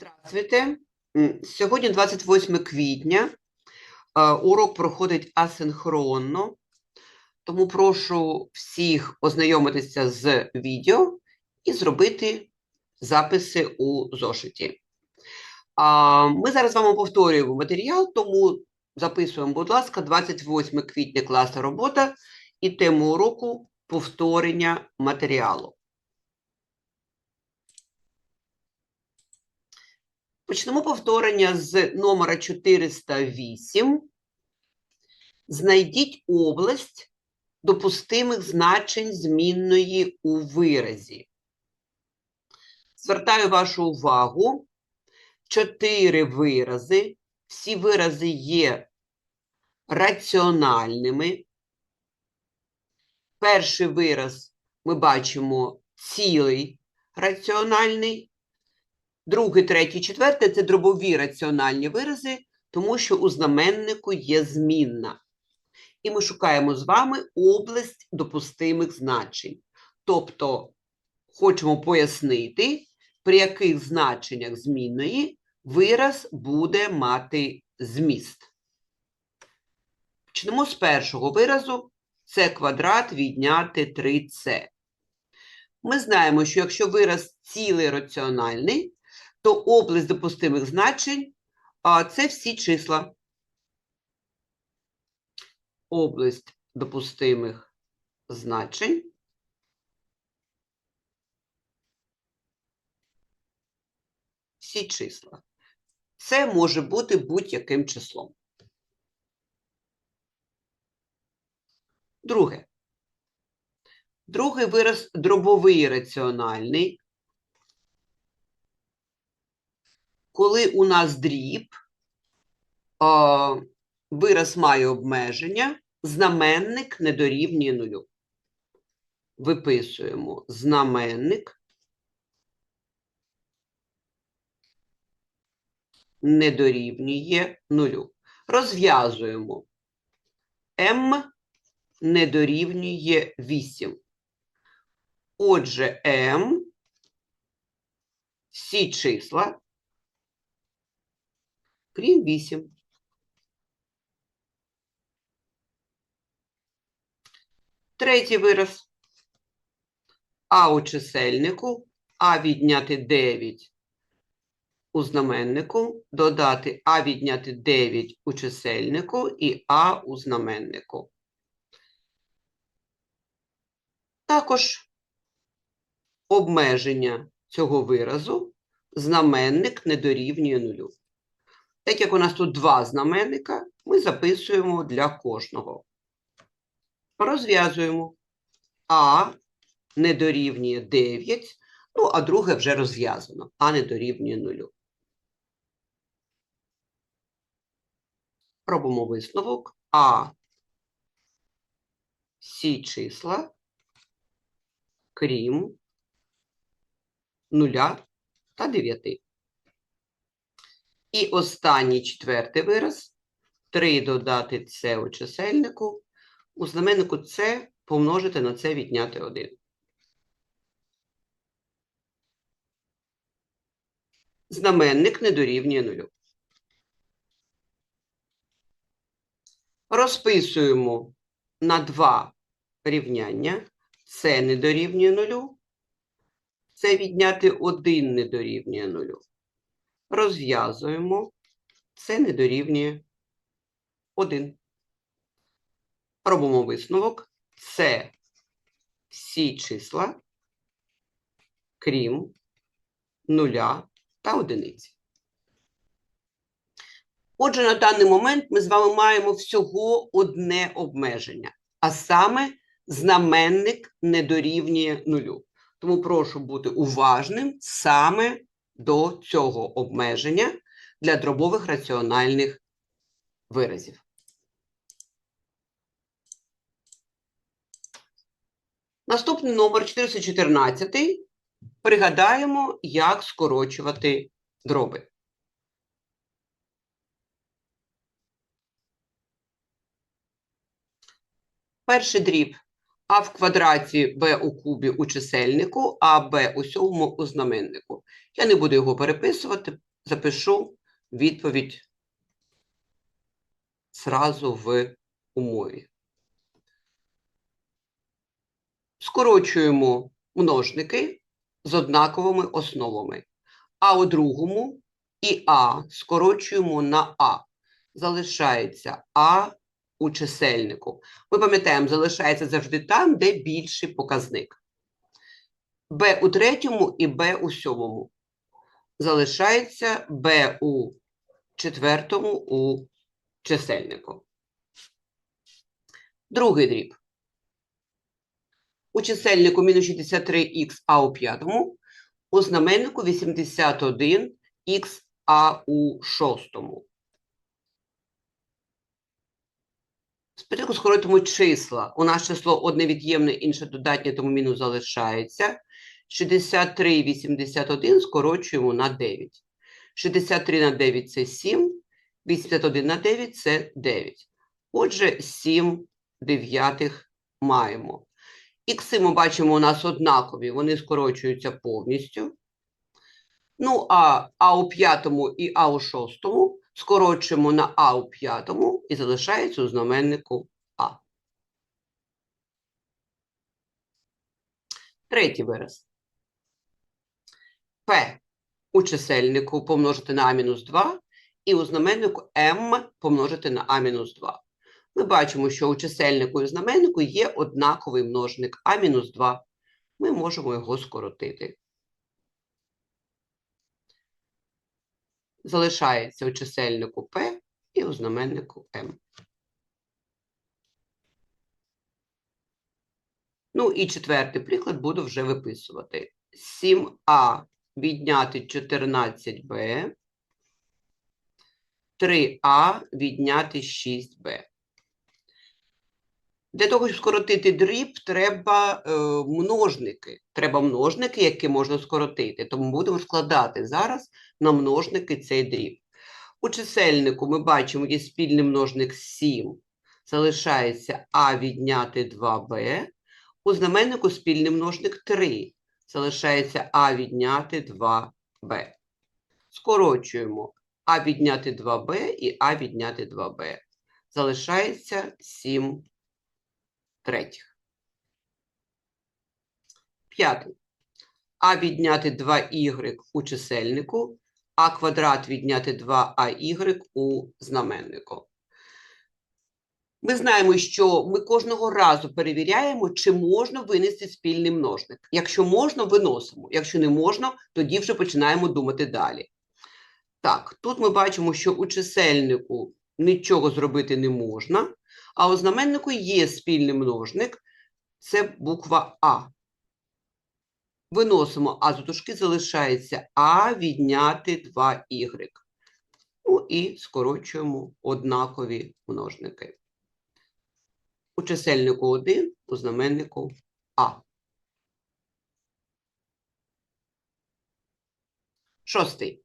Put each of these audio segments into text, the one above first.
Здравствуйте. Сьогодні 28 квітня. Е, Урок проходить асинхронно, тому прошу всіх ознайомитися з відео і зробити записи у зошиті. Ми зараз з повторюємо матеріал, тому записуємо, будь ласка, 28 квітня класна робота і тему уроку повторення матеріалу. Почнемо повторення з номера 408. Знайдіть область допустимих значень змінної у виразі. Звертаю вашу увагу. Чотири вирази. Всі вирази є раціональними. Перший вираз ми бачимо цілий раціональний. Другий, третій, четвертий це дробові раціональні вирази, тому що у знаменнику є змінна. І ми шукаємо з вами область допустимих значень. Тобто, хочемо пояснити, при яких значеннях змінної вираз буде мати зміст. Почнемо з першого виразу. Це квадрат відняти 3c. Ми знаємо, що якщо вираз цілий раціональний, то область допустимих значень це всі числа. Область допустимих значень всі числа. Це може бути будь-яким числом. Друге. Другий вираз дробовий раціональний. Коли у нас дріб, вираз має обмеження, знаменник не дорівнює нулю. Виписуємо знаменник не дорівнює нулю. Розв'язуємо m не дорівнює 8. Отже, m всі числа крім 8. Третій вираз. А у чисельнику, А відняти 9 у знаменнику, додати А відняти 9 у чисельнику і А у знаменнику. Також обмеження цього виразу знаменник не дорівнює нулю. Так як у нас тут два знаменника, ми записуємо для кожного. Розв'язуємо. А не дорівнює 9, ну, а друге вже розв'язано. А не дорівнює 0. Робимо висновок. А всі числа, крім 0 та 9. І останній четвертий вираз. 3 додати це у чисельнику. У знаменнику це помножити на це відняти 1. Знаменник не дорівнює нулю. Розписуємо на два рівняння. Це не дорівнює нулю. Це відняти 1 не дорівнює нулю розв'язуємо, це не дорівнює 1. Робимо висновок. Це всі числа, крім нуля та одиниці. Отже, на даний момент ми з вами маємо всього одне обмеження, а саме знаменник не дорівнює нулю. Тому прошу бути уважним саме до цього обмеження для дробових раціональних виразів. Наступний номер 414. Пригадаємо, як скорочувати дроби. Перший дріб а в квадраті b у кубі у чисельнику, а b у сьомому у знаменнику. Я не буду його переписувати, запишу відповідь зразу в умові. Скорочуємо множники з однаковими основами. А у другому і А скорочуємо на А. Залишається А у чисельнику. Ми пам'ятаємо, залишається завжди там, де більший показник. Б у третьому і Б у сьомому. Залишається Б у четвертому у чисельнику. Другий дріб. У чисельнику мінус 63х, а у п'ятому, у знаменнику 81х, а у шостому. Спочатку скоротимо числа. У нас число одне від'ємне, інше додатнє, тому мінус залишається. 63 81 скорочуємо на 9. 63 на 9 – це 7, 81 на 9 – це 9. Отже, 7 дев'ятих маємо. Ікси ми бачимо у нас однакові, вони скорочуються повністю. Ну, а А у п'ятому і А у шостому скорочуємо на А у п'ятому і залишається у знаменнику А. Третій вираз. П у чисельнику помножити на А-2 і у знаменнику М помножити на А-2. Ми бачимо, що у чисельнику і знаменнику є однаковий множник А-2. Ми можемо його скоротити. Залишається у чисельнику П і у знаменнику М. Ну і четвертий приклад буду вже виписувати. 7а відняти 14Б, 3а відняти 6b. Для того, щоб скоротити дріб, треба е, множники. Треба множники, які можна скоротити. Тому будемо складати зараз на множники цей дріб. У чисельнику ми бачимо, є спільний множник 7. Залишається А відняти 2b. У знаменнику спільний множник 3. Залишається А відняти 2b. Скорочуємо А відняти 2b і А відняти 2b. Залишається 7 третіх. П'ятий. А відняти 2y у чисельнику, а квадрат відняти 2ay у знаменнику. Ми знаємо, що ми кожного разу перевіряємо, чи можна винести спільний множник. Якщо можна, виносимо. Якщо не можна, тоді вже починаємо думати далі. Так, тут ми бачимо, що у чисельнику нічого зробити не можна, а у знаменнику є спільний множник, це буква А. Виносимо А з дужки, залишається А відняти 2y. Ну і скорочуємо однакові множники. У чисельнику 1, у знаменнику А. Шостий.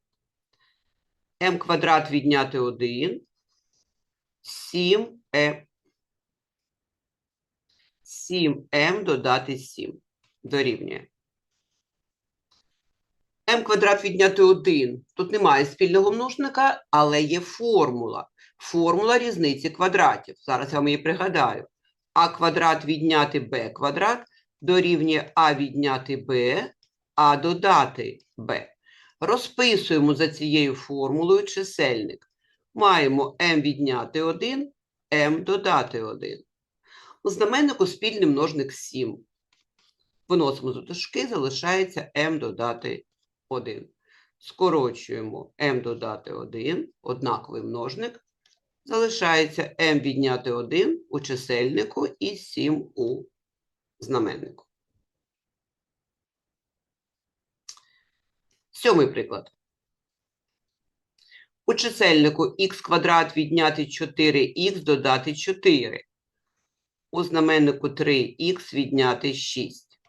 М квадрат відняти 1. 7 е 7m додати 7 дорівнює. m квадрат відняти 1. Тут немає спільного множника, але є формула. Формула різниці квадратів. Зараз я вам її пригадаю. а квадрат відняти b квадрат дорівнює а відняти b, а додати b. Розписуємо за цією формулою чисельник. Маємо m відняти 1, m додати 1. У знаменнику спільний множник 7. Виносимо з дужки, залишається m додати 1. Скорочуємо m додати 1, однаковий множник. Залишається m відняти 1 у чисельнику і 7 у знаменнику. Сьомий приклад. У чисельнику х квадрат відняти 4х додати 4 у знаменнику 3х відняти 6.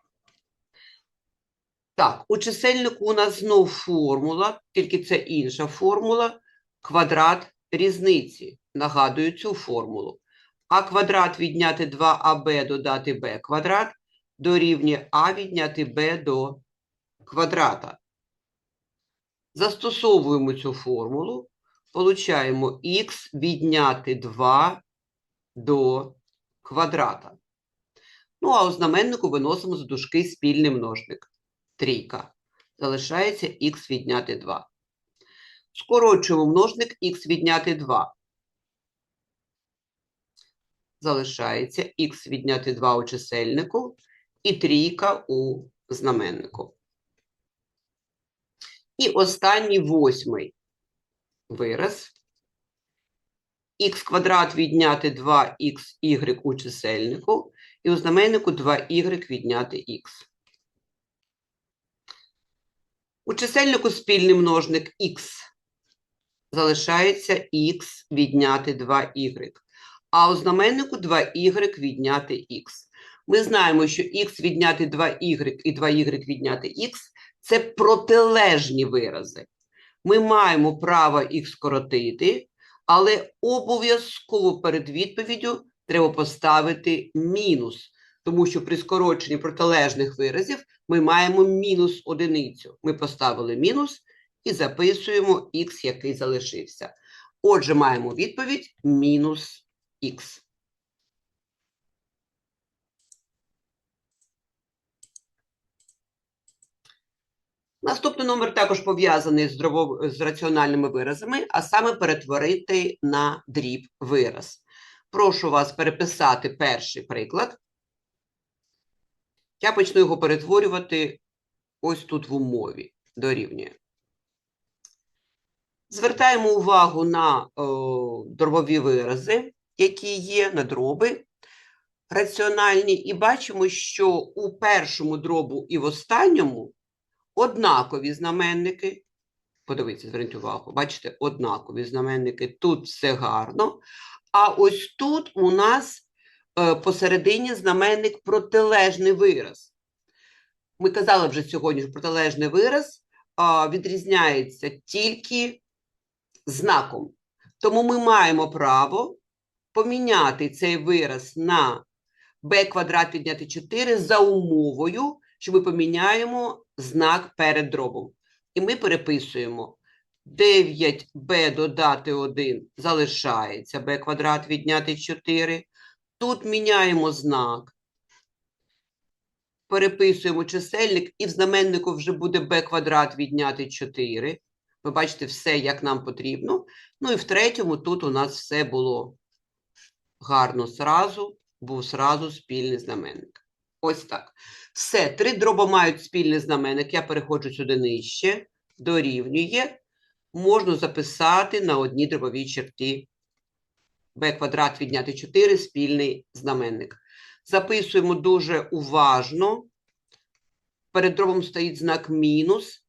Так, у чисельнику у нас знов формула, тільки це інша формула, квадрат різниці. Нагадую цю формулу. А квадрат відняти 2аб додати b квадрат дорівнює а відняти b до квадрата. Застосовуємо цю формулу, получаємо х відняти 2 до квадрата. Ну, а у знаменнику виносимо за дужки спільний множник. Трійка. Залишається х відняти 2. Скорочуємо множник х відняти 2. Залишається х відняти 2 у чисельнику і трійка у знаменнику. І останній восьмий вираз. Х квадрат відняти 2xy у чисельнику і у знаменнику 2y відняти х. У чисельнику спільний множник х залишається х відняти 2y, а у знаменнику 2y відняти х. Ми знаємо, що х відняти 2y і 2y відняти х – це протилежні вирази. Ми маємо право їх скоротити, але обов'язково перед відповіддю треба поставити мінус, тому що при скороченні протилежних виразів ми маємо мінус одиницю. Ми поставили мінус і записуємо х, який залишився. Отже, маємо відповідь мінус х. Наступний номер також пов'язаний з, з раціональними виразами, а саме перетворити на дріб вираз. Прошу вас переписати перший приклад. Я почну його перетворювати ось тут в умові. Дорівнює. Звертаємо увагу на о, дробові вирази, які є, на дроби раціональні, і бачимо, що у першому дробу і в останньому однакові знаменники. Подивіться, зверніть увагу, бачите, однакові знаменники. Тут все гарно. А ось тут у нас е, посередині знаменник протилежний вираз. Ми казали вже сьогодні, що протилежний вираз відрізняється тільки знаком. Тому ми маємо право поміняти цей вираз на b квадрат відняти 4 за умовою, що ми поміняємо знак перед дробом. І ми переписуємо 9b додати 1 залишається b квадрат відняти 4. Тут міняємо знак. Переписуємо чисельник, і в знаменнику вже буде b квадрат відняти 4. Ви бачите все, як нам потрібно. Ну і в третьому тут у нас все було гарно зразу, був зразу спільний знаменник. Ось так. Все, три дроба мають спільний знаменник. Я переходжу сюди нижче, дорівнює. Можна записати на одній дробовій черті b квадрат відняти 4 спільний знаменник. Записуємо дуже уважно. Перед дробом стоїть знак мінус,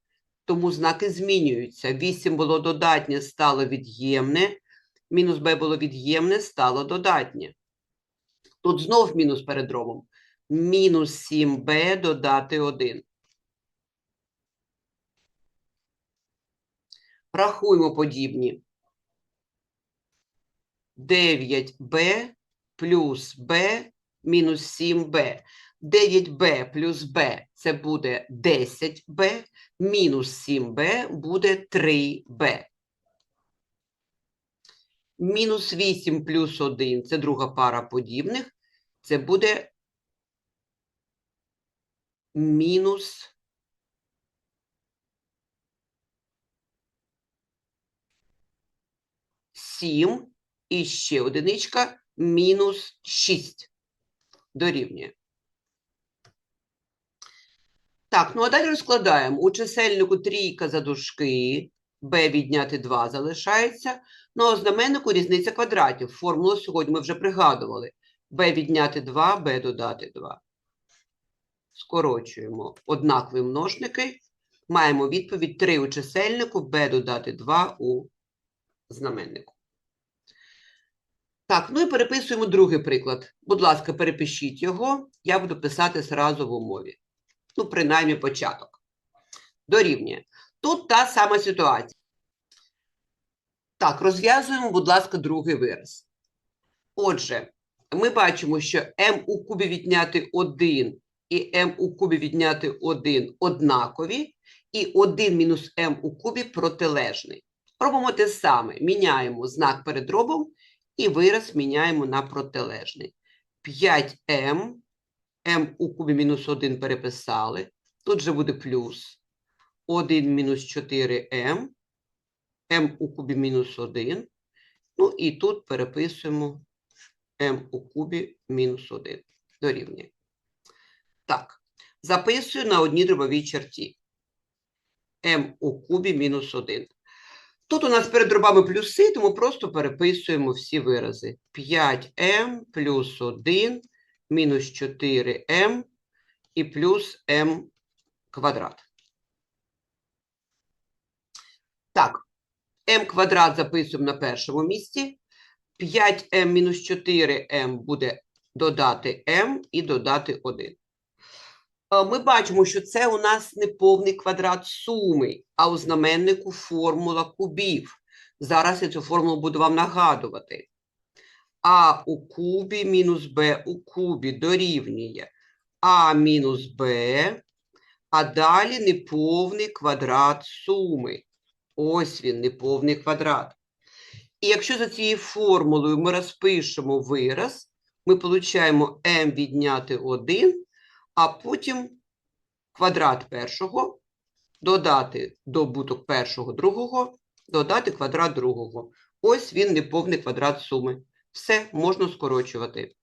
тому знаки змінюються. 8 було додатнє, стало від'ємне. Мінус b було від'ємне, стало додатнє. Тут знов мінус перед дробом. Мінус 7b додати 1. Рахуємо подібні. 9b плюс b мінус 7b. 9b плюс b – це буде 10b, мінус 7b буде 3b. Мінус 8 плюс 1 – це друга пара подібних, це буде мінус сім і ще одиничка мінус 6 дорівнює. Так, ну а далі розкладаємо. У чисельнику трійка за дужки, b відняти 2 залишається. Ну а у знаменнику різниця квадратів. Формулу сьогодні ми вже пригадували. b відняти 2, b додати 2. Скорочуємо однакові множники. Маємо відповідь 3 у чисельнику, b додати 2 у знаменнику. Так, ну і переписуємо другий приклад. Будь ласка, перепишіть його. Я буду писати зразу в умові. Ну, принаймні, початок. Дорівнює. Тут та сама ситуація. Так, розв'язуємо, будь ласка, другий вираз. Отже, ми бачимо, що m у кубі відняти 1 і m у кубі відняти 1 однакові. і 1 мінус m у кубі протилежний. Робимо те саме. Міняємо знак перед дробом і вираз міняємо на протилежний. 5m, m у кубі мінус 1 переписали. Тут же буде плюс 1 мінус 4m, m у кубі мінус 1. Ну і тут переписуємо m у кубі мінус 1. Дорівнює. Так, записую на одній дробовій черті. m у кубі мінус 1. Тут у нас перед дробами плюси, тому просто переписуємо всі вирази. 5m плюс 1 мінус 4m і плюс m квадрат. Так, m квадрат записуємо на першому місці. 5m мінус 4m буде додати m і додати 1. Е, Ми бачимо, що це у нас не повний квадрат суми, а у знаменнику формула кубів. Зараз я цю формулу буду вам нагадувати. А у кубі мінус Б у кубі дорівнює А мінус Б, а далі неповний квадрат суми. Ось він, неповний квадрат. І якщо за цією формулою ми розпишемо вираз, ми отримаємо m відняти 1, а потім квадрат першого, додати добуток першого другого, додати квадрат другого. Ось він неповний квадрат суми. Все можна скорочувати.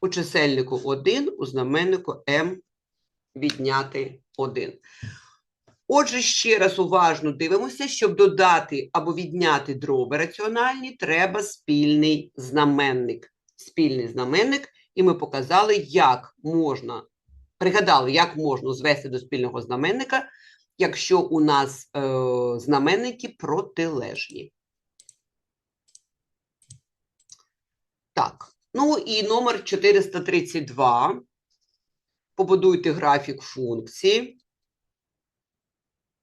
У чисельнику 1, у знаменнику m відняти 1. Отже, ще раз уважно дивимося, щоб додати або відняти дроби раціональні, треба спільний знаменник. Спільний знаменник, і ми показали, як можна, пригадали, як можна звести до спільного знаменника, якщо у нас е, знаменники протилежні. Так, ну і номер 432. Побудуйте графік функції.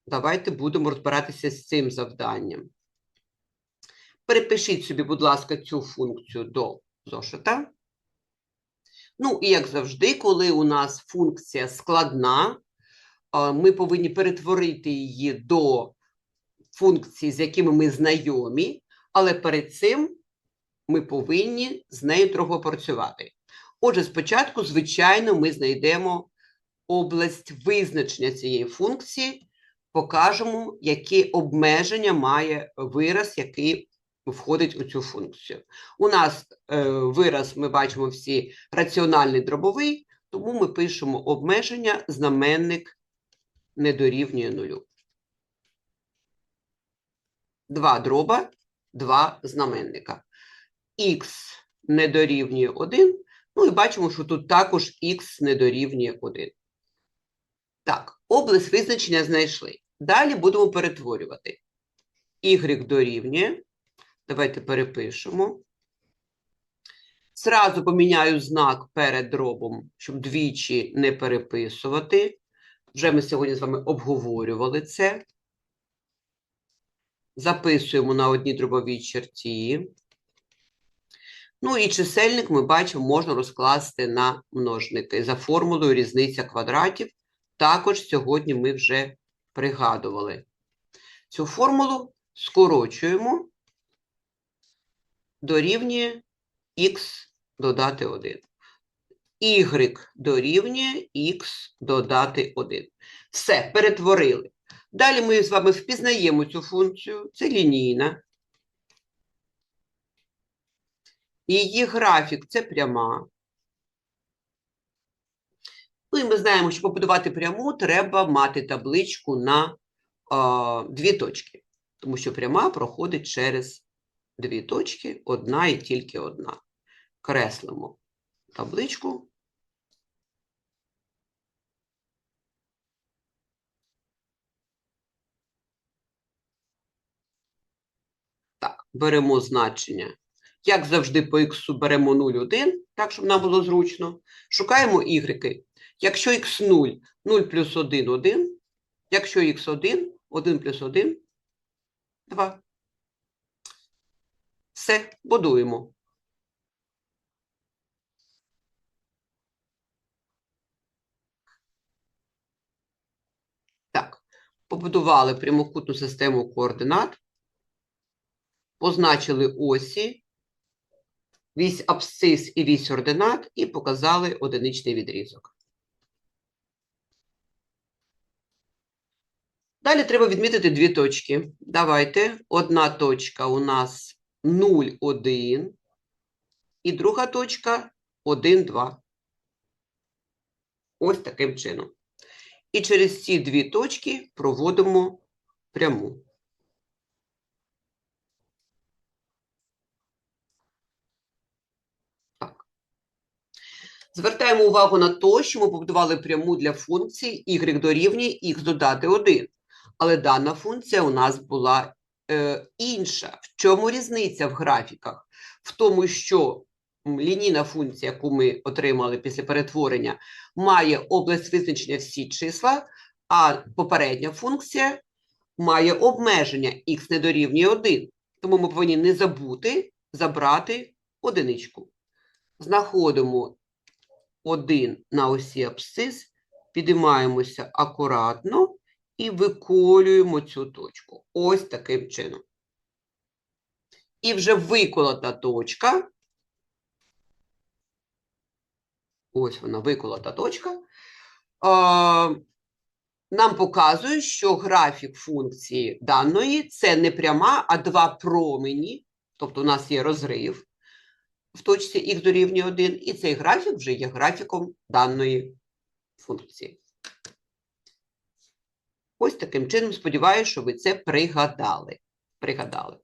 Давайте будемо розбиратися з цим завданням. Перепишіть собі, будь ласка, цю функцію до зошита. Ну, і як завжди, коли у нас функція складна, ми повинні перетворити її до функцій, з якими ми знайомі, але перед цим ми повинні з нею трохи працювати. Отже, спочатку, звичайно, ми знайдемо область визначення цієї функції, покажемо, які обмеження має вираз, який входить у цю функцію. У нас е, вираз, ми бачимо всі раціональний дробовий, тому ми пишемо обмеження, знаменник не дорівнює нулю. Два дроба, два знаменника. Х не дорівнює 1, ну і бачимо, що тут також х не дорівнює 1. Так, область визначення знайшли. Далі будемо перетворювати. Y дорівнює. Давайте перепишемо. Зразу поміняю знак перед дробом, щоб двічі не переписувати. Вже ми сьогодні з вами обговорювали це. Записуємо на одній дробовій черті. Ну і чисельник ми бачимо, можна розкласти на множники. За формулою різниця квадратів. Також сьогодні ми вже пригадували. Цю формулу скорочуємо дорівнює х додати 1. Y дорівнює х додати 1. Все, перетворили. Далі ми з вами впізнаємо цю функцію. Це лінійна. Її графік це пряма. Ну і ми знаємо, що побудувати пряму треба мати табличку на а, дві точки, тому що пряма проходить через дві точки, одна і тільки одна. Креслимо табличку. Так, беремо значення. Як завжди, по х беремо 0,1, так, щоб нам було зручно. Шукаємо y. Якщо х0, 0 плюс 1 – 1. Якщо х1, 1 плюс 1 – 2. Все, будуємо. Так, побудували прямокутну систему координат, позначили осі, вісь абсцис і вісь ординат і показали одиничний відрізок. Далі треба відмітити дві точки. Давайте. Одна точка у нас 0, 1, і друга точка 1, 2. Ось таким чином. І через ці дві точки проводимо пряму. Так. Звертаємо увагу на те, що ми побудували пряму для функції y дорівнює х додати 1. Але дана функція у нас була інша. В чому різниця в графіках? В тому, що лінійна функція, яку ми отримали після перетворення, має область визначення всі числа, а попередня функція має обмеження х не дорівнює 1. Тому ми повинні не забути забрати одиничку. Знаходимо 1 на осі абсцис, підіймаємося акуратно і виколюємо цю точку. Ось таким чином. І вже виколота точка, ось вона виколота точка, нам показує, що графік функції даної це не пряма, а два промені, тобто у нас є розрив в точці х дорівнює 1, і цей графік вже є графіком даної функції. Ось таким чином, сподіваюся, що ви це пригадали. пригадали.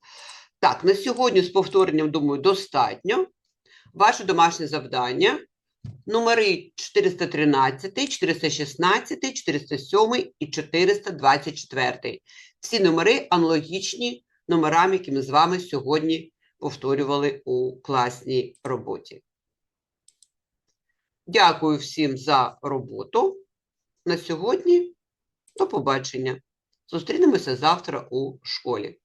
Так, на сьогодні з повторенням, думаю, достатньо. Ваше домашнє завдання. Номери 413, 416, 407 і 424. Всі номери аналогічні номерам, які ми з вами сьогодні повторювали у класній роботі. Дякую всім за роботу. На сьогодні до побачення. Зустрінемося завтра у школі.